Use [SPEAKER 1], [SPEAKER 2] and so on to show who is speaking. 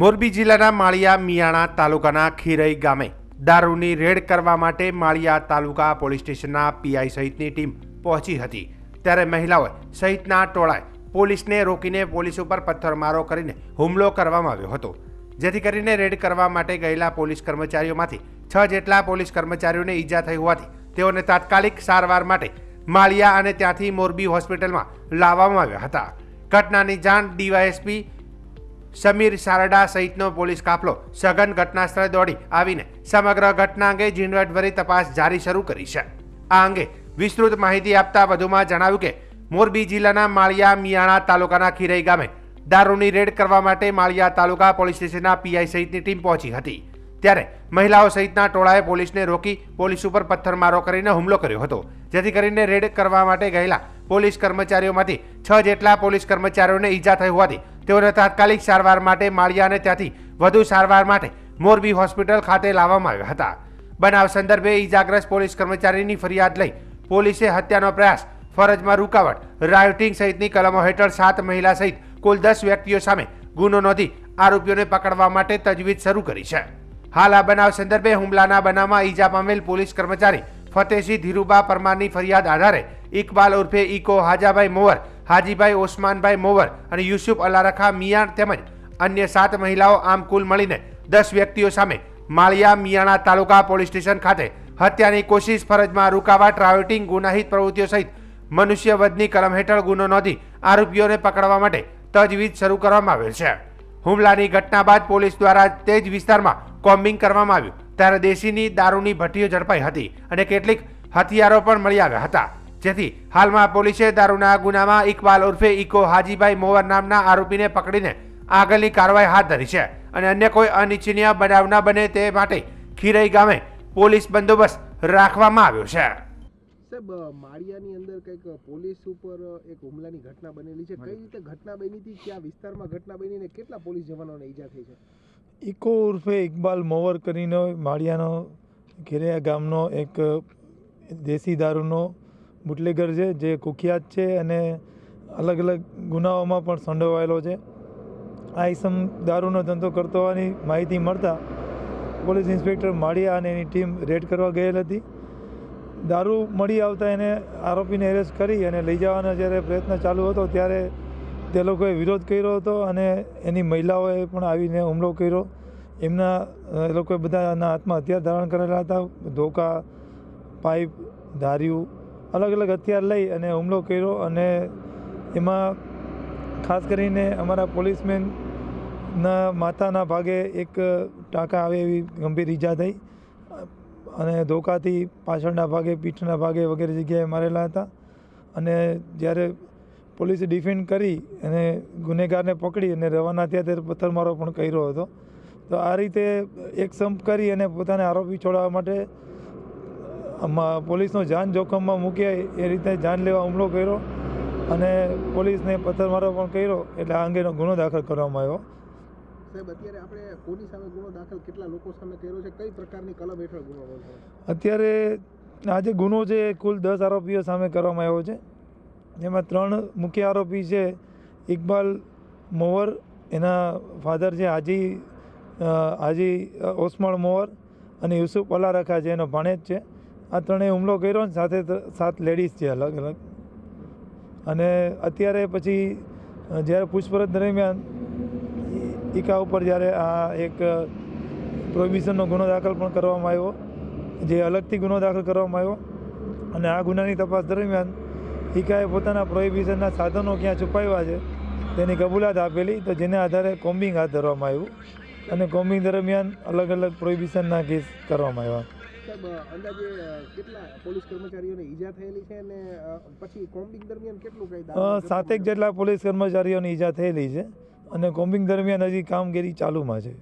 [SPEAKER 1] મોરબી જિલ્લાના માળિયા મિયાણા તાલુકાના ખીરઈ ગામે દારૂની રેડ કરવા માટે માળિયા તાલુકા પોલીસ સ્ટેશનના પીઆઈ સહિતની ટીમ પહોંચી હતી. ત્યારે મહિલાઓએ સહિતના ટોળાએ પોલીસને રોકીને પોલીસ ઉપર પથ્થરમારો કરીને હુમલો કરવામાં આવ્યો હતો. જેથી કરીને રેડ કરવા માટે ગયેલા પોલીસ કર્મચારીઓમાંથી છ જેટલા પોલીસ કર્મચારીઓને ઈજા થઈ હોવાથી તેઓને તાત્કાલિક સારવાર માટે માળિયા અને ત્યાંથી મોરબી હોસ્પિટલમાં લાવવામાં આવ્યા હતા. ઘટનાની જાણ ડીવાયએસપી સમીર સારડા સહિતનો પોલીસ કાફલો સઘન ઘટનાસ્થળે દોડી આવીને સમગ્ર ઘટના અંગે ઝીણવટભરી તપાસ જારી શરૂ કરી છે. આ અંગે વિસ્તૃત માહિતી આપતા વધુમાં જણાવ્યું કે, મોરબી જિલ્લાના માળિયા મિયાણા તાલુકાના ખીરઈ ગામે દારૂની રેડ કરવા માટે માળિયા તાલુકા પોલીસ સ્ટેશનના પીઆઈ સહિતની ટીમ પહોંચી હતી. ત્યારે મહિલાઓ સહિતના ટોળાએ પોલીસને રોકી પોલીસ ઉપર પથ્થરમારો કરીને હુમલો કર્યો હતો. જેથી કરીને રેડ કરવા માટે ગયેલા પોલીસ કર્મચારીઓમાંથી છ જેટલા પોલીસ કર્મચારીઓને ઈજા થઈ હોવાથી તેઓને તાત્કાલિક સારવાર માટે માળિયા અને ત્યાંથી વધુ સારવાર માટે મોરબી હોસ્પિટલ ખાતે લાવવામાં આવ્યા હતા. બનાવ સંદર્ભે ઈજાગ્રસ્ત પોલીસ કર્મચારીની ફરિયાદ લઈ પોલીસે હત્યાનો પ્રયાસ ફરજમાં રૂકાવટ, રાયોટિંગ સહિતની કલમો હેઠળ સાત મહિલા સહિત કુલ દસ વ્યક્તિઓ સામે ગુનો નોંધી આરોપીઓને પકડવા માટે તજવીજ શરૂ કરી છે. હાલ આ બનાવ સંદર્ભે હુમલાના બનાવમાં ઈજા પામેલ પોલીસ કર્મચારી ફતેહસિંહ ધીરુબા પરમારની ફરિયાદ આધારે ઇકબાલ ઉર્ફે ઇકો હાજાભાઈ મોવર હાજીભાઈ, ઓસમાનભાઈ મોવર અને યુસુફ અલારખા મિયાણ તેમજ અન્ય સાત મહિલાઓ આમ કુલ મળીને દસ વ્યક્તિઓ સામે માળિયા મિયાણા તાલુકા પોલીસ સ્ટેશન ખાતે હત્યાની કોશિશ ફરજમાં રૂકાવા ટ્રાવેટિંગ ગુનાહિત પ્રવૃત્તિઓ સહિત મનુષ્યવધની કલમ હેઠળ ગુનો નોંધી આરોપીઓને પકડવા માટે તજવીજ શરૂ કરવામાં આવેલ છે. હુમલાની ઘટના બાદ પોલીસ દ્વારા તે જ વિસ્તારમાં કોમ્બિંગ કરવામાં આવ્યું, ત્યારે દેશીની દારૂની ભઠ્ઠીઓ ઝડપાઈ હતી અને કેટલીક હથિયારો પણ મળી આવ્યા હતા. જેથી હાલમાં પોલીસે દારૂના ગુનામાં ઇકબાલ ઉર્ફે ઇકો હાજીભાઈ મોવર નામના આરોપીને પકડીને આગળની કાર્યવાહી હાથ ધરી છે અને અન્ય કોઈ અનિચ્છનીય બનાવ ન બને તે માટે ખીરઈ ગામે પોલીસ બંદોબસ્ત રાખવામાં આવ્યો છે.
[SPEAKER 2] સાહેબ માળિયાની અંદર કંઈક પોલીસ ઉપર એક હુમલાની ઘટના બનેલી છે. કઈ રીતે ઘટના બની હતી? ક્યાં વિસ્તારમાં ઘટના બની ને કેટલા પોલીસ જવાનોને ઈજા થઈ છે?
[SPEAKER 3] ઇકો ઉર્ફે ઇકબાલ મોવર કરીને માળિયાનો ઘેરિયા ગામનો એક દેશી દારૂનો બુટલેગર છે, જે કુખ્યાત છે અને અલગ અલગ ગુનાઓમાં પણ સંડોવાયેલો છે. આ ઇસમ દારૂનો ધંધો કરતો હોવાની માહિતી મળતા પોલીસ ઇન્સ્પેક્ટર માળિયા અને એની ટીમ રેડ કરવા ગયેલ હતી. દારૂ મળી આવતા એને આરોપીને એરેસ્ટ કરી અને લઈ જવાનો જ્યારે પ્રયત્ન ચાલુ હતો ત્યારે તે લોકોએ વિરોધ કર્યો હતો અને એની મહિલાઓએ પણ આવીને હુમલો કર્યો. એમના એ લોકોએ બધાના હાથમાં હથિયાર ધારણ કરેલા હતા. ધોકા, પાઇપ, ધાર્યું અલગ અલગ હથિયાર લઈ અને હુમલો કર્યો અને એમાં ખાસ કરીને અમારા પોલીસમેનના માથાના ભાગે એક ટાંકા આવે એવી ગંભીર ઈજા થઈ અને ધોકાથી પાછળના ભાગે, પીઠના ભાગે વગેરે જગ્યાએ મારેલા હતા. અને જ્યારે પોલીસે ડિફેન્ડ કરી અને ગુનેગારને પકડી અને રવાના થયા ત્યારે પથ્થરમારો પણ કર્યો હતો. તો આ રીતે એક સંપ કરી અને પોતાને આરોપી છોડાવવા માટે પોલીસનો જાન જોખમમાં મૂકીએ એ રીતે જાન લેવા હુમલો કર્યો અને પોલીસને પથ્થરમારો પણ કર્યો એટલે આ અંગેનો ગુનો દાખલ કરવામાં આવ્યો.
[SPEAKER 2] સાહેબ અત્યારે આપણે કોની સામે ગુનો દાખલ કેટલા લોકો સામે કર્યો છે? કઈ પ્રકારની કલમ હેઠળ ગુનો
[SPEAKER 3] અત્યારે આજે ગુનો છે એ કુલ દસ આરોપીઓ સામે કરવામાં આવ્યો છે. જેમાં ત્રણ મુખ્ય આરોપી છે ઇકબાલ મોવર એના ફાધર છે હાજી હાજી ઓસમાણ મોવર અને યુસુફ અલારખા છે એનો ભાણેજ છે. આ ત્રણેય હુમલો કર્યો ને સાથે સાત લેડીઝ છે અલગ અલગ. અને અત્યારે પછી જ્યારે પૂછપરછ દરમિયાન ઈકા ઉપર જ્યારે આ એક પ્રોહિબિશનનો ગુનો દાખલ પણ કરવામાં આવ્યો, જે અલગથી ગુનો દાખલ કરવામાં આવ્યો, અને આ ગુનાની તપાસ દરમિયાન ઈકાએ પોતાના પ્રોહિબિશનના સાધનો ક્યાં છુપાવ્યા છે, તેની કબૂલાત આપેલી, તો જેને આધારે કોમ્બિંગ હાથ ધરવામાં આવ્યું, અને કોમ્બિંગ દરમિયાન અલગ અલગ પ્રોહિબિશનના કેસ કરવામાં આવ્યા.
[SPEAKER 2] સાહેબ અંદાજે કેટલા પોલીસ કર્મચારીઓને ઈજા થયેલી છે અને પછી કોમ્બિંગ દરમિયાન કેટલું કઈ
[SPEAKER 3] સાતેક જેટલા પોલીસ કર્મચારીઓની ઈજા થયેલી છે અને કોમ્બિંગ દરમિયાન હજી કામગીરી ચાલુમાં છે.